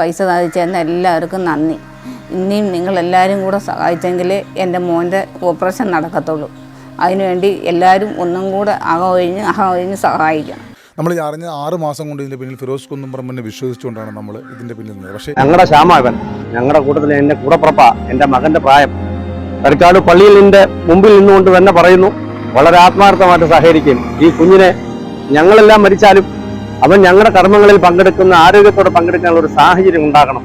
പൈസ സാധിച്ചെന്ന് എല്ലാവർക്കും നന്ദി. ഇനിയും നിങ്ങളെല്ലാവരും കൂടെ സഹായിച്ചെങ്കിലേ എന്റെ മോന്റെ ഓപ്പറേഷൻ നടക്കത്തുള്ളൂ. അതിനുവേണ്ടി എല്ലാവരും ഒന്നും കൂടെ അകമൊഴിഞ്ഞ് അകമൊഴിഞ്ഞ് സഹായിക്കണം. നമ്മൾ ഈ അറിഞ്ഞ ആറ് മാസം കൊണ്ട് ഇതിന്റെ പിന്നിൽ ഫിറോസ് കുന്നുംപറമ്പനെ വിശ്വസിച്ചുകൊണ്ടാണ് നമ്മൾ ഇതിന്റെ പിന്നിൽ നിന്നത്. പക്ഷേ ഞങ്ങളുടെ ശ്യാമാവൻ ഞങ്ങളുടെ കൂട്ടത്തിൽ എന്റെ കൂടപ്പുറപ്പ എന്റെ മകന്റെ പ്രായം തരിക്കാട് പള്ളിയിൽ നിന്റെ മുമ്പിൽ നിന്നുകൊണ്ട് തന്നെ പറയുന്നു വളരെ ആത്മാർത്ഥമായിട്ട് സഹകരിക്കും. ഈ കുഞ്ഞിനെ ഞങ്ങളെല്ലാം മരിച്ചാലും അവൻ ഞങ്ങളുടെ കർമ്മങ്ങളിൽ പങ്കെടുക്കുന്ന ആരോഗ്യത്തോടെ പങ്കെടുക്കാനുള്ള ഒരു സാഹചര്യം ഉണ്ടാകണം.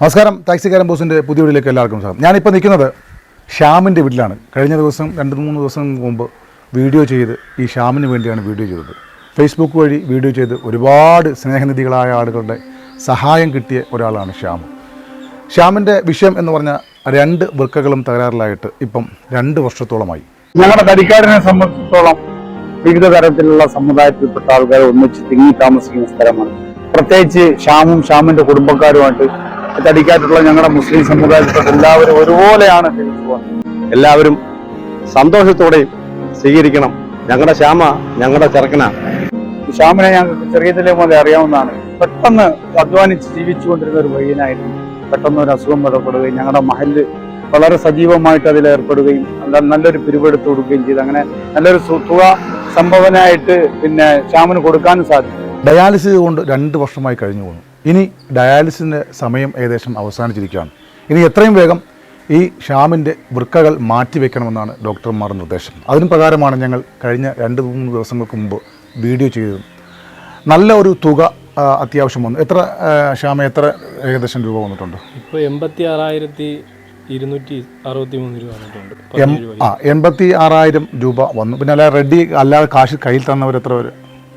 നമസ്കാരം. ടാക്സിക്കാരൻ ബോസിന്റെ പുതിയ വീട്ടിലേക്ക് എല്ലാവർക്കും സ്വാഗതം. ഞാനിപ്പോൾ നിൽക്കുന്നത് ഷ്യാമിന്റെ വീട്ടിലാണ്. കഴിഞ്ഞ ദിവസം രണ്ട് മൂന്ന് ദിവസം മുമ്പ് വീഡിയോ ചെയ്ത് ഈ ഷ്യാമിന് വേണ്ടിയാണ് വീഡിയോ ചെയ്തത്. ഫേസ്ബുക്ക് വഴി വീഡിയോ ചെയ്ത് ഒരുപാട് സ്നേഹനിധികളായ ആളുകളുടെ സഹായം കിട്ടിയ ഒരാളാണ് ഷ്യാം ഷ്യാമിന്റെ വിഷയം എന്ന് പറഞ്ഞ രണ്ട് വൃക്കകളും തകരാറിലായിട്ട് ഇപ്പം രണ്ട് വർഷത്തോളമായി. ഞങ്ങളുടെ തടിക്കാടിനെ സംബന്ധിച്ചിടത്തോളം വിവിധ തരത്തിലുള്ള സമുദായത്തിൽപ്പെട്ട ആൾക്കാർ ഒന്നിച്ച് തിങ്ങി താമസിക്കുന്ന സ്ഥലമാണ്. പ്രത്യേകിച്ച് ശ്യാമും ശ്യാമിന്റെ കുടുംബക്കാരുമായിട്ട് തടിക്കാട്ടുള്ള ഞങ്ങളുടെ മുസ്ലിം സമുദായത്തിൽപ്പെട്ട എല്ലാവരും ഒരുപോലെയാണ് എല്ലാവരും സന്തോഷത്തോടെ സ്വീകരിക്കണം. ഞങ്ങളുടെ ശ്യാമ ഞങ്ങളുടെ ചെറുക്കന. ശ്യാമിനെ ഞങ്ങൾക്ക് തലേ മുതലേ അറിയാവുന്നതാണ്. പെട്ടെന്ന് അധ്വാനിച്ച് ജീവിച്ചുകൊണ്ടിരുന്ന ഒരു പയ്യനായിരുന്നു പെട്ടെന്ന് ഒരു അസുഖം ബലപ്പെടുകയും ഞങ്ങളുടെ മഹൽ വളരെ സജീവമായിട്ട് നല്ല- നല്ലൊരു പിരിവെടുത്ത് കൊടുക്കുകയും ചെയ്തു. അങ്ങനെ നല്ലൊരു തുക സംഭവനായിട്ട് പിന്നെ ശ്യാമിന് കൊടുക്കാനും സാധിച്ചു. ഡയാലിസിസ് കൊണ്ട് രണ്ട് വർഷമായി കഴിഞ്ഞു പോകുന്നു. ഇനി ഡയാലിസിന്റെ സമയം ഏകദേശം അവസാനിച്ചിരിക്കുകയാണ്. ഇനി എത്രയും വേഗം ഈ ഷ്യാമിന്റെ വൃക്കകൾ മാറ്റിവെക്കണമെന്നാണ് ഡോക്ടർമാരുടെ നിർദ്ദേശം. അതിന് പ്രകാരമാണ് ഞങ്ങൾ കഴിഞ്ഞ രണ്ട് മൂന്ന് ദിവസങ്ങൾക്ക് മുമ്പ് വീഡിയോ ചെയ്തത്. നല്ല ഒരു തുക അത്യാവശ്യം വന്നു. എത്ര ശ്യാമ എത്ര ഏകദേശം രൂപ വന്നിട്ടുണ്ട്? ഇപ്പോൾ എൺപത്തി ആറായിരത്തി ഇരുന്നൂറ്റി അറുപത്തി മൂന്ന് രൂപ വന്നിട്ടുണ്ട്. ആ എൺപത്തി ആറായിരം രൂപ വന്നു. പിന്നെ അല്ലാതെ റെഡി അല്ലാതെ കാശ് കയ്യിൽ തന്നവർ എത്ര പേര്?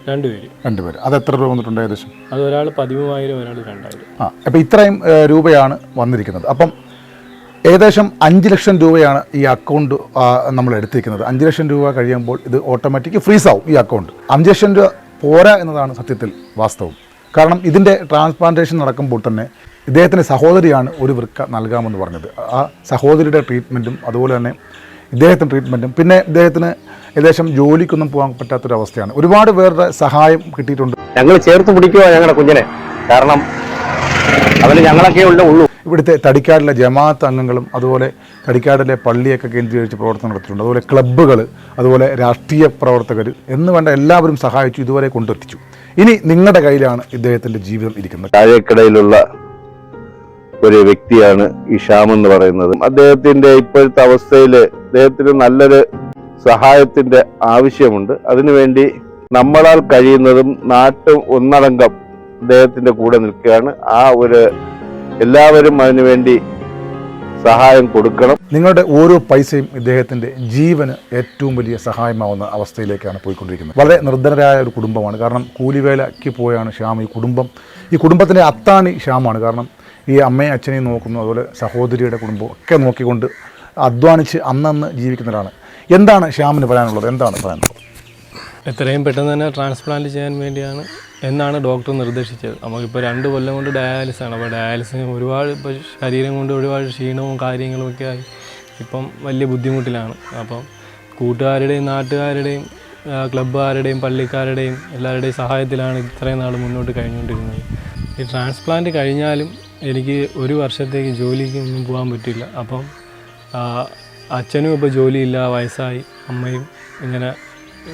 രണ്ടുപേര് രണ്ടുപേര് അത് എത്ര രൂപ വന്നിട്ടുണ്ട് ഏകദേശം? അത് ഒരാൾ പതിമൂവായിരം ഒരാൾ രണ്ടായിരം. ആ അപ്പോൾ ഇത്രയും രൂപയാണ് വന്നിരിക്കുന്നത്. അപ്പം ഏകദേശം അഞ്ച് ലക്ഷം രൂപയാണ് ഈ അക്കൗണ്ട് നമ്മൾ എടുത്തിരിക്കുന്നത്. അഞ്ച് ലക്ഷം രൂപ കഴിയുമ്പോൾ ഇത് ഓട്ടോമാറ്റിക് ഫ്രീസ് ആവും ഈ അക്കൗണ്ട് അഞ്ച് ലക്ഷം രൂപ പോരാ എന്നതാണ് സത്യത്തിൽ വാസ്തവം. കാരണം ഇതിന്റെ ട്രാൻസ്പ്ലാന്റേഷൻ നടക്കുമ്പോൾ തന്നെ ഇദ്ദേഹത്തിന്റെ സഹോദരിയാണ് ഒരു വൃക്ക നൽകാമെന്ന് പറഞ്ഞത്. ആ സഹോദരിയുടെ ട്രീറ്റ്മെന്റും അതുപോലെ തന്നെ ഇദ്ദേഹത്തിന്റെ ട്രീറ്റ്മെന്റും പിന്നെ ഇദ്ദേഹത്തിന് ഏകദേശം ജോലിക്കൊന്നും പോകാൻ പറ്റാത്തൊരവസ്ഥയാണ്. ഒരുപാട് പേരുടെ സഹായം കിട്ടിയിട്ടുണ്ട്. ഞങ്ങൾ ചേർത്ത് പിടിക്കുക ഞങ്ങളുടെ കുഞ്ഞിനെ. കാരണം അവന് ഞങ്ങളൊക്കെ ഉള്ള. ഇവിടുത്തെ തടിക്കാടിലെ ജമാഅത്ത് അംഗങ്ങളും അതുപോലെ തടിക്കാടിലെ പള്ളിയൊക്കെ കേന്ദ്രീകരിച്ച് പ്രവർത്തനം നടത്തിയിട്ടുണ്ട്. അതുപോലെ ക്ലബ്ബുകൾ അതുപോലെ രാഷ്ട്രീയ പ്രവർത്തകർ എന്ന് വേണ്ട എല്ലാവരും സഹായിച്ചു ഇതുവരെ കൊണ്ടെത്തിച്ചു. ഇനി നിങ്ങളുടെ കയ്യിലാണ് ഇദ്ദേഹത്തിന്റെ ജീവിതം ഇരിക്കുന്നത്. താഴേക്കടയിലുള്ള ഒരു വ്യക്തിയാണ് ഈ ഷ്യാം എന്ന് പറയുന്നത്. അദ്ദേഹത്തിന്റെ ഇപ്പോഴത്തെ അവസ്ഥയിൽ അദ്ദേഹത്തിന് നല്ലൊരു സഹായത്തിന്റെ ആവശ്യമുണ്ട്. അതിനുവേണ്ടി നമ്മളാൽ കഴിയുന്നതും നാട്ടും ഒന്നടങ്കം അദ്ദേഹത്തിന്റെ കൂടെ നിൽക്കുകയാണ്. ആ ഒരു എല്ലാവരും അതിനുവേണ്ടി സഹായം കൊടുക്കണം. നിങ്ങളുടെ ഓരോ പൈസയും ഇദ്ദേഹത്തിന്റെ ജീവന് ഏറ്റവും വലിയ സഹായമാവുന്ന അവസ്ഥയിലേക്കാണ് പോയിക്കൊണ്ടിരിക്കുന്നത്. വളരെ നിർദ്ധനരായ ഒരു കുടുംബമാണ്. കാരണം കൂലിവേലയ്ക്ക് പോയാണ് ശ്യാം ഈ കുടുംബം. ഈ കുടുംബത്തിന്റെ അത്താണി ശ്യാമാണ്. കാരണം ഈ അമ്മയും അച്ഛനെയും നോക്കുന്നു. അതുപോലെ സഹോദരിയുടെ കുടുംബം ഒക്കെ നോക്കിക്കൊണ്ട് അധ്വാനിച്ച് അന്നന്ന് ജീവിക്കുന്നവരാണ്. എന്താണ് ശ്യാമിന് പറയാനുള്ളത്? എന്താണ് പറയാനുള്ളത്? എത്രയും പെട്ടെന്ന് തന്നെ ട്രാൻസ്പ്ലാന്റ് ചെയ്യാൻ വേണ്ടിയാണ് എന്നാണ് ഡോക്ടർ നിർദ്ദേശിച്ചത്. നമുക്കിപ്പോൾ രണ്ട് കൊല്ലം കൊണ്ട് ഡയാലിസ് ആണ്. അപ്പോൾ ഡയാലിസിന് ഒരുപാട് ഇപ്പോൾ ശരീരം കൊണ്ട് ഒരുപാട് ക്ഷീണവും കാര്യങ്ങളും ഒക്കെ ആയി ഇപ്പം വലിയ ബുദ്ധിമുട്ടിലാണ്. അപ്പം കൂട്ടുകാരുടെയും നാട്ടുകാരുടെയും ക്ലബ്ബുകാരുടെയും പള്ളിക്കാരുടെയും എല്ലാവരുടെയും സഹായത്തിലാണ് ഇത്രയും നാൾ മുന്നോട്ട് കഴിഞ്ഞുകൊണ്ടിരുന്നത്. ഈ ട്രാൻസ്പ്ലാന്റ് കഴിഞ്ഞാലും എനിക്ക് ഒരു വർഷത്തേക്ക് ജോലിക്ക് ഒന്നും പോകാൻ പറ്റില്ല. അപ്പം അച്ഛനും ഇപ്പോൾ ജോലിയില്ല വയസ്സായി. അമ്മയും ഇങ്ങനെ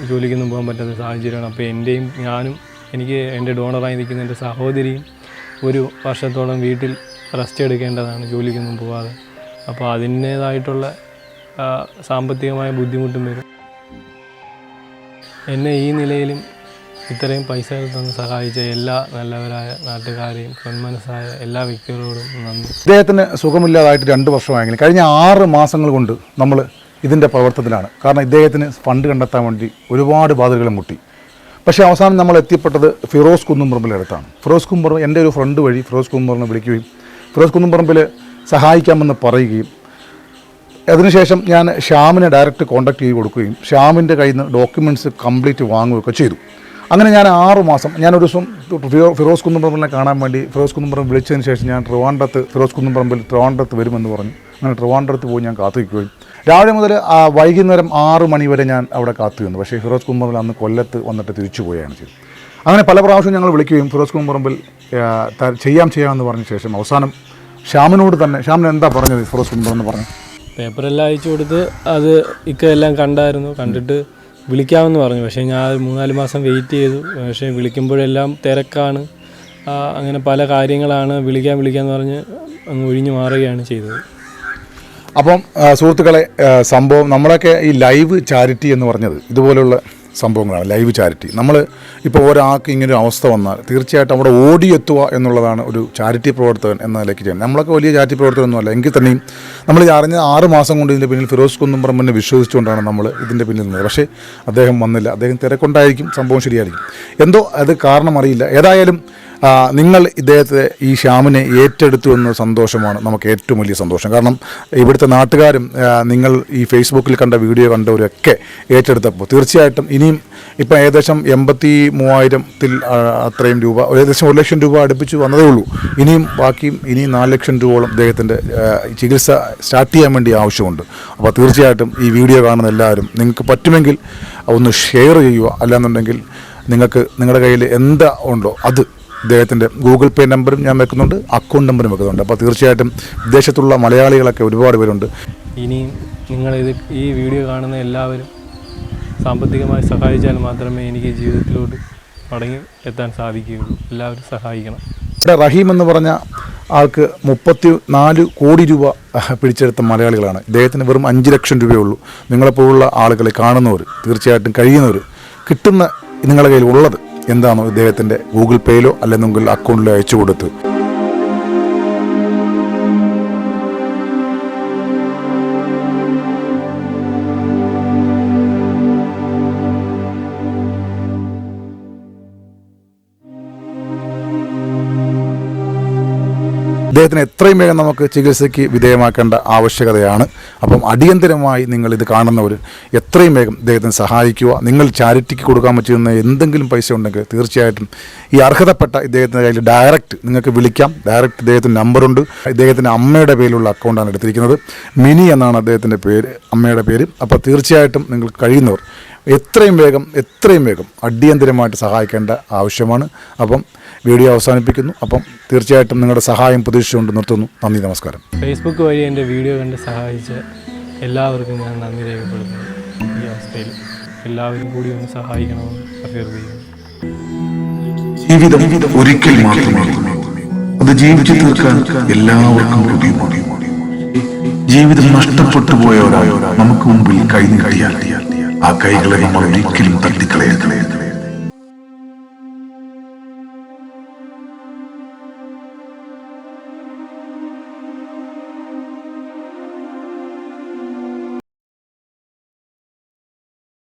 ജോലിക്കൊന്നും പോകാൻ പറ്റാത്ത സാഹചര്യമാണ്. അപ്പോൾ എന്റെയും ഞാനും എനിക്ക് എന്റെ ഡോണറായി നിൽക്കുന്ന എന്റെ സഹോദരിയും ഒരു വർഷത്തോളം വീട്ടിൽ റെസ്റ്റ് എടുക്കേണ്ടതാണ് ജോലിക്കൊന്നും പോകാതെ അപ്പോൾ അതിന്റേതായിട്ടുള്ള സാമ്പത്തികമായ ബുദ്ധിമുട്ടും വരും. എന്നെ ഈ നിലയിലും ഇത്രയും പൈസ തന്ന് സഹായിച്ച എല്ലാ നല്ലവരായ നാട്ടുകാരെയും സന്മനസ്സായ എല്ലാ വ്യക്തികളോടും നന്ദി. അദ്ദേഹത്തിന് സുഖമില്ലാതായിട്ട് രണ്ട് വർഷമായെങ്കിലും കഴിഞ്ഞ ആറ് മാസങ്ങൾ കൊണ്ട് നമ്മൾ ഇതിന്റെ പ്രവർത്തനത്തിലാണ്. കാരണം ഇദ്ദേഹത്തിന് ഫണ്ട് കണ്ടെത്താൻ വേണ്ടി ഒരുപാട് ബാധകൾ മുട്ടി. പക്ഷേ അവസാനം നമ്മൾ എത്തിപ്പെട്ടത് ഫിറോസ് കുന്നുംപറമ്പിലെ അടുത്താണ്. ഫിറോസ് കുന്നുംപറമ്പ് എന്റെ ഒരു ഫ്രണ്ട് വഴി ഫിറോസ് കുന്നുംപറമ്പിനെ വിളിക്കുകയും ഫിറോസ് കുന്നുംപറമ്പിൽ സഹായിക്കാമെന്ന് പറയുകയും അതിനുശേഷം ഞാൻ ഷ്യാമിനെ ഡയറക്റ്റ് കോൺടാക്ട് ചെയ്ത് കൊടുക്കുകയും ഷ്യാമിന്റെ കയ്യിൽ നിന്ന് ഡോക്യുമെന്റ്സ് കംപ്ലീറ്റ് വാങ്ങുകയൊക്കെ ചെയ്തു. അങ്ങനെ ഞാൻ ആറ് മാസം ഞാനൊരു ദിവസം ഫിറോ- ഫിറോസ് കുന്നുംപറമ്പിനെ കാണാൻ വേണ്ടി ഫിറോസ് കുന്നുംപറമ്പ് വിളിച്ചതിന് ശേഷം ഞാൻ ട്രിവാൻഡ്രത്ത് ഫിറോസ് കുന്നുംപറമ്പിൽ ട്രിവാൻഡ്രത്ത് വരുമെന്ന് പറഞ്ഞു. അങ്ങനെ ട്രിവാൻഡ്രത്ത് പോയി ഞാൻ കാത്തു നിൽക്കുകയും. രാവിലെ മുതൽ വൈകുന്നേരം ആറ് മണി വരെ ഞാൻ അവിടെ കാത്തു നിന്നു. പക്ഷേ ഫിറോസ് കുമ്പറിൽ അന്ന് കൊല്ലത്ത് വന്നിട്ട് തിരിച്ചു പോയാണ് ചെയ്തത്. അങ്ങനെ പല പ്രാവശ്യം ഞങ്ങൾ വിളിക്കുകയും ഫിറോസ് കുമ്പറമ്പിൽ ചെയ്യാം ചെയ്യാമെന്ന് പറഞ്ഞ ശേഷം അവസാനം ശ്യാമിനോട് തന്നെ ശ്യാമിന് എന്താ പറഞ്ഞത് ഫിറോസ് കുമ്പറെന്ന് പറഞ്ഞു? പേപ്പറെല്ലാം അയച്ചു കൊടുത്ത് അത് ഇക്ക എല്ലാം കണ്ടായിരുന്നു കണ്ടിട്ട് വിളിക്കാമെന്ന് പറഞ്ഞു. പക്ഷേ ഞാൻ മൂന്നാൽ മാസം വെയിറ്റ് ചെയ്തു. പക്ഷേ വിളിക്കുമ്പോഴെല്ലാം തിരക്കാണ്. അങ്ങനെ പല കാര്യങ്ങളാണ് വിളിക്കാൻ വിളിക്കാമെന്ന് പറഞ്ഞ് അങ്ങ് ഒഴിഞ്ഞു മാറുകയാണ് ചെയ്തത്. അപ്പം സുഹൃത്തുക്കളെ സംഭവം നമ്മളൊക്കെ ഈ ലൈവ് ചാരിറ്റി എന്ന് പറഞ്ഞത് ഇതുപോലുള്ള സംഭവങ്ങളാണ് ലൈവ് ചാരിറ്റി. നമ്മൾ ഇപ്പോൾ ഒരാൾക്ക് ഇങ്ങനൊരു അവസ്ഥ വന്നാൽ തീർച്ചയായിട്ടും അവിടെ ഓടിയെത്തുക എന്നുള്ളതാണ് ഒരു ചാരിറ്റി പ്രവർത്തകൻ എന്ന നിലയ്ക്ക് ചെയ്യുന്നത്. നമ്മളൊക്കെ വലിയ ചാരിറ്റി പ്രവർത്തകനൊന്നുമല്ല എങ്കിൽ തന്നെയും നമ്മൾ അറിഞ്ഞ ആറ് മാസം കൊണ്ട് ഇതിന്റെ പിന്നിൽ ഫിറോസ് കുന്നുംപറമ്പിനെ വിശ്വസിച്ചുകൊണ്ടാണ് നമ്മൾ ഇതിന്റെ പിന്നിൽ നിന്നത്. പക്ഷേ അദ്ദേഹം വന്നില്ല. അദ്ദേഹം തിരക്കൊണ്ടായിരിക്കും സംഭവം ശരിയായിരിക്കും. എന്തോ അത് കാരണം അറിയില്ല. ഏതായാലും നിങ്ങൾ ഇദ്ദേഹത്തെ ഈ ശ്യാമിനെ ഏറ്റെടുത്തു എന്ന സന്തോഷമാണ് നമുക്ക് ഏറ്റവും വലിയ സന്തോഷം. കാരണം ഇവിടുത്തെ നാട്ടുകാരും നിങ്ങൾ ഈ ഫേസ്ബുക്കിൽ കണ്ട വീഡിയോ കണ്ടവരൊക്കെ ഏറ്റെടുത്തപ്പോൾ തീർച്ചയായിട്ടും ഇനിയും ഇപ്പം ഏകദേശം എൺപത്തി മൂവായിരത്തിൽ അത്രയും രൂപ ഏകദേശം ഒരു ലക്ഷം രൂപ അടുപ്പിച്ച് വന്നതേ ഉള്ളൂ. ഇനിയും ബാക്കിയും ഇനിയും നാല് ലക്ഷം രൂപയോളം അദ്ദേഹത്തിന്റെ ചികിത്സ സ്റ്റാർട്ട് ചെയ്യാൻ വേണ്ടി ആവശ്യമുണ്ട്. അപ്പോൾ തീർച്ചയായിട്ടും ഈ വീഡിയോ കാണുന്ന എല്ലാവരും നിങ്ങൾക്ക് പറ്റുമെങ്കിൽ ഒന്ന് ഷെയർ ചെയ്യുക. അല്ലാന്നുണ്ടെങ്കിൽ നിങ്ങൾക്ക് നിങ്ങളുടെ കയ്യിൽ എന്താ ഉണ്ടോ അത് ഇദ്ദേഹത്തിന്റെ ഗൂഗിൾ പേ നമ്പറും ഞാൻ വെക്കുന്നുണ്ട് അക്കൗണ്ട് നമ്പറും വെക്കുന്നുണ്ട്. അപ്പോൾ തീർച്ചയായിട്ടും വിദേശത്തുള്ള മലയാളികളൊക്കെ ഒരുപാട് പേരുണ്ട്. ഇനിയും നിങ്ങളിത് ഈ വീഡിയോ കാണുന്ന എല്ലാവരും സാമ്പത്തികമായി സഹായിച്ചാൽ മാത്രമേ എനിക്ക് ജീവിതത്തിലോട്ട് മടങ്ങി എത്താൻ സാധിക്കുകയുള്ളൂ. എല്ലാവരും സഹായിക്കണം. ഇവിടെ റഹീം എന്ന് പറഞ്ഞ ആൾക്ക് മുപ്പത്തി നാല് കോടി രൂപ പിടിച്ചെടുത്ത മലയാളികളാണ്. ഇദ്ദേഹത്തിന് വെറും അഞ്ച് ലക്ഷം രൂപയേ ഉള്ളൂ. നിങ്ങളെപ്പോലുള്ള ആളുകളെ കാണുന്നവർ തീർച്ചയായിട്ടും കഴിയുന്നവർ കിട്ടുന്ന നിങ്ങളുടെ കയ്യിൽ ഉള്ളത് എന്താണോ ഇദ്ദേഹത്തിന്റെ ഗൂഗിൾ പേയിലോ അല്ലെങ്കിൽ അക്കൗണ്ടിലോ അയച്ചു കൊടുത്ത്. ഇദ്ദേഹത്തിന് എത്രയും വേഗം നമുക്ക് ചികിത്സയ്ക്ക് വിധേയമാക്കേണ്ട ആവശ്യകതയാണ്. അപ്പം അടിയന്തരമായി നിങ്ങൾ ഇത് കാണുന്നവർ എത്രയും വേഗം അദ്ദേഹത്തിന് സഹായിക്കുക. നിങ്ങൾ ചാരിറ്റിക്ക് കൊടുക്കാൻ പറ്റുന്ന എന്തെങ്കിലും പൈസ ഉണ്ടെങ്കിൽ തീർച്ചയായിട്ടും ഈ അർഹതപ്പെട്ട ഇദ്ദേഹത്തിന്റെ കയ്യിൽ ഡയറക്റ്റ് നിങ്ങൾക്ക് വിളിക്കാം. ഡയറക്റ്റ് ഇദ്ദേഹത്തിന്റെ നമ്പറുണ്ട്. ഇദ്ദേഹത്തിന്റെ അമ്മയുടെ പേരിലുള്ള അക്കൗണ്ടാണ് എടുത്തിരിക്കുന്നത്. മിനി എന്നാണ് അദ്ദേഹത്തിന്റെ പേര് അമ്മയുടെ പേര്. അപ്പോൾ തീർച്ചയായിട്ടും നിങ്ങൾ കഴിയുന്നവർ എത്രയും വേഗം എത്രയും വേഗം അടിയന്തരമായിട്ട് സഹായിക്കേണ്ട ആവശ്യമാണ്. അപ്പം വീഡിയോ അവസാനിപ്പിക്കുന്നു. അപ്പം തീർച്ചയായിട്ടും നിങ്ങളുടെ സഹായം പ്രതീക്ഷിച്ചുകൊണ്ട് നിർത്തുന്നു. നന്ദി നമസ്കാരം. ഫേസ്ബുക്ക് വഴി എന്റെ വീഡിയോ കണ്ട് സഹായിച്ച എല്ലാവർക്കും ഞാൻ നന്ദി രേഖപ്പെടുത്തുന്നു. ഈ അവസ്ഥയിൽ എല്ലാവരും കൂടി ഒന്ന് സഹായിക്കണമെന്ന് അഭ്യർത്ഥിക്കുന്നു. ജീവിതം ഒരിക്കൽ മാത്രമാണ് അത് ജീവിച്ചു തീർക്കാൻ എല്ലാവർക്കും ജീവിതം നഷ്ടപ്പെട്ടു പോയവരായോ നമുക്ക് മുമ്പിൽ കൈ നീട്ടിയാൽ ആ കൈകളെ നമ്മൾ ഒരിക്കലും തട്ടിക്കളയരുത്.